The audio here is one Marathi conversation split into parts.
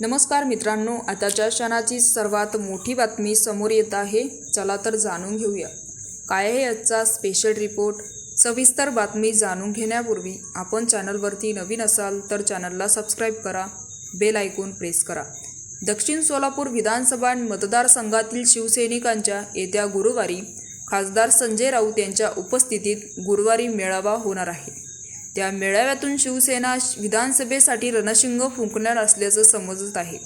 नमस्कार मित्रांनो आताच्या क्षणाची सर्वात मोठी बातमी समोर येत आहे. चला तर जाणून घेऊया. काय आहे आजचा स्पेशल रिपोर्ट सविस्तर बातमी जाणून घेण्यापूर्वी आपण चॅनलवरती नवीन असाल तर चॅनलला सबस्क्राईब करा बेल ऐकून प्रेस करा. दक्षिण सोलापूर विधानसभा मतदारसंघातील शिवसैनिकांच्या येत्या गुरुवारी खासदार संजय राऊत यांच्या उपस्थितीत गुरुवारी मेळावा होणार आहे. त्या मेळाव्यातून शिवसेना विधानसभेसाठी रणशिंग फुंकणार असल्याचं समजत आहे.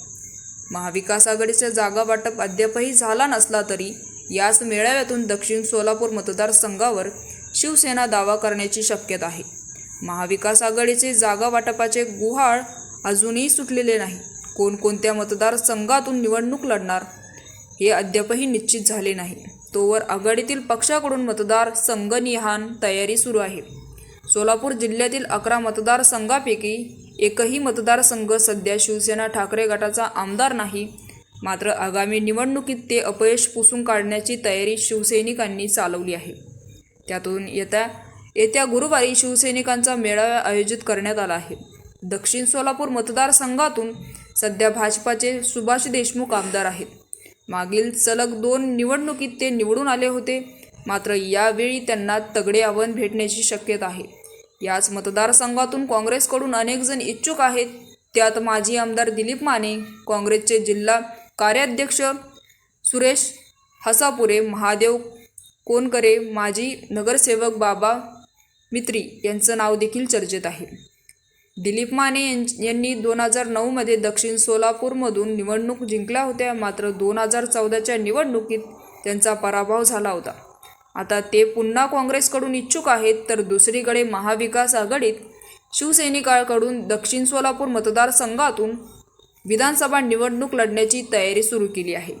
महाविकास आघाडीचा जागा वाटप अद्यापही झाला नसला तरी याच मेळाव्यातून दक्षिण सोलापूर मतदारसंघावर शिवसेना दावा करण्याची शक्यता आहे. महाविकास आघाडीचे जागा वाटपाचे गुहाळ अजूनही सुटलेले नाही. कोणकोणत्या मतदारसंघातून निवडणूक लढणार हे अद्यापही निश्चित झाले नाही. तोवर आघाडीतील पक्षाकडून मतदार संघनिहान तयारी सुरू आहे. सोलापूर जिल्ह्यातील अकरा मतदारसंघापैकी एकही मतदारसंघ सध्या शिवसेना ठाकरे गटाचा आमदार नाही. मात्र आगामी निवडणुकीत ते अपयश पुसून काढण्याची तयारी शिवसैनिकांनी चालवली आहे. त्यातून येत्या येत्या गुरुवारी शिवसैनिकांचा मेळावा आयोजित करण्यात आला आहे. दक्षिण सोलापूर मतदारसंघातून सध्या भाजपाचे सुभाष देशमुख आमदार आहेत. मागील सलग दोन निवडणुकीत ते निवडून आले होते. मात्र यावेळी त्यांना तगडे आव्हान भेटण्याची शक्यता आहे. याच मतदारसंघातून काँग्रेसकडून अनेक जण इच्छुक आहेत. त्यात माजी आमदार दिलीप माने काँग्रेसचे जिल्हा कार्याध्यक्ष सुरेश हसापुरे महादेव कोनकरे माजी नगरसेवक बाबा मित्री यांचं नाव देखील चर्चेत आहे. दिलीप माने यांनी दोन हजार नऊमध्ये दक्षिण सोलापूरमधून निवडणूक जिंकल्या होत्या. मात्र दोन हजार चौदाच्या निवडणुकीत त्यांचा पराभव झाला होता. आता ते पुन्हा काँग्रेसकडून इच्छुक आहेत तर दुसरीकडे महाविकास आघाडीत शिवसैनिकांकडून दक्षिण सोलापूर मतदारसंघातून विधानसभा निवडणूक लढण्याची तयारी सुरू केली आहे.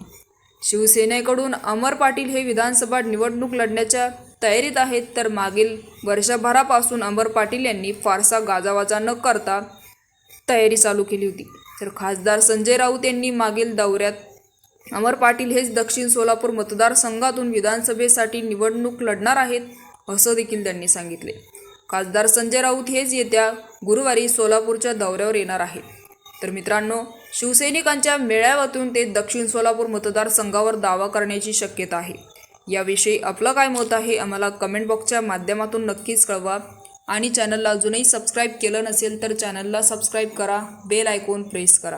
शिवसेनेकडून अमर पाटील हे विधानसभा निवडणूक लढण्याच्या तयारीत आहेत तर मागील वर्षभरापासून अमर पाटील यांनी फारसा गाजावाजा न करता तयारी चालू केली होती. तर खासदार संजय राऊत यांनी मागील दौऱ्यात अमर पाटील हेच दक्षिण सोलापूर मतदारसंघातून विधानसभेसाठी निवडणूक लढणार आहेत असं देखील त्यांनी सांगितले. खासदार संजय राऊत हेच येत्या गुरुवारी सोलापूरच्या दौऱ्यावर येणार आहेत. तर मित्रांनो शिवसैनिकांच्या मेळाव्यातून ते दक्षिण सोलापूर मतदारसंघावर दावा करण्याची शक्यता आहे. याविषयी आपलं काय मत आहे आम्हाला कमेंट बॉक्सच्या माध्यमातून नक्कीच कळवा. आणि चॅनलला अजूनही सबस्क्राईब केलं नसेल तर चॅनलला सबस्क्राईब करा बेल आयकॉन प्रेस करा.